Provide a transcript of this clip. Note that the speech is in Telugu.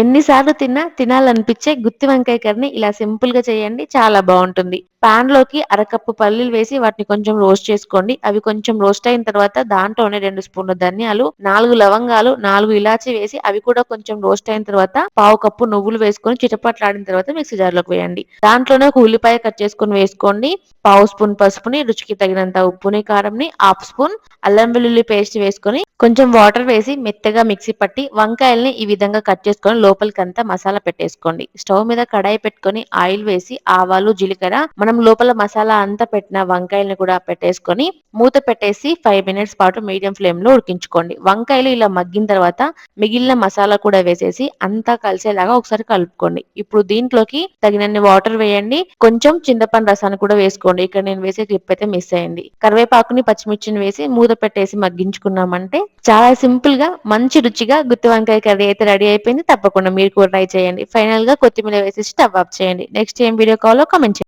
ఎన్నిసార్లు తిన్నా తినాలనిపించే గుత్తి వంకాయ కర్రీ ఇలా సింపుల్గా చేయండి చాలా బాగుంటుంది. పాన్లోకి అరకప్పు పల్లీలు వేసి వాటిని కొంచెం రోస్ట్ చేసుకోండి. అవి కొంచెం రోస్ట్ అయిన తర్వాత దాంట్లోనే రెండు స్పూన్ల ధనియాలు నాలుగు లవంగాలు నాలుగు ఇలాచి వేసి అవి కూడా కొంచెం రోస్ట్ అయిన తర్వాత పావు కప్పు నువ్వులు వేసుకొని చిటపట్లాడిన తర్వాత మిక్సీ జార్లోకి వేయండి. దాంట్లోనే ఒక ఉల్లిపాయ కట్ చేసుకొని వేసుకోండి. పావు స్పూన్ పసుపుని రుచికి తగినంత ఉప్పుని కారంని హాఫ్ స్పూన్ అల్లం వెల్లుల్లి పేస్ట్ వేసుకొని కొంచెం వాటర్ వేసి మెత్తగా మిక్సీ పట్టి వంకాయల్ని ఈ విధంగా కట్ చేసుకొని లోపలికంతా మసాలా పెట్టేసుకోండి. స్టవ్ మీద కడాయి పెట్టుకొని ఆయిల్ వేసి ఆవాలు జీలకర్ర మనం లోపల మసాలా అంతా పెట్టిన వంకాయల్ని కూడా పెట్టేసుకొని మూత పెట్టేసి ఫైవ్ మినిట్స్ పాటు మీడియం ఫ్లేమ్లో ఉడికించుకోండి. వంకాయలు ఇలా మగ్గిన తర్వాత మిగిలిన మసాలా కూడా వేసేసి అంతా కలిసేలాగా ఒకసారి కలుపుకోండి. ఇప్పుడు దీంట్లోకి తగినన్ని వాటర్ వేయండి. కొంచెం చింతపండు రసాన్ని కూడా వేసుకోండి. ఇక్కడ నేను వేసే క్లిప్ అయితే మిస్ అయ్యింది కరివేపాకుని పచ్చిమిర్చిని వేసి మూత పెట్టేసి మగ్గించుకున్నామంటే చాలా సింపుల్గా మంచి రుచిగా గుత్తి వంకాయ కర్రీ అయితే రెడీ అయిపోయింది. తప్పకుండా మీరు కూడా ట్రై చేయండి. ఫైనల్గా కొత్తిమీర వేసేసి స్టవ్ ఆఫ్ చేయండి. నెక్స్ట్ ఏం వీడియో కావాలో కామెంట్ చేయండి.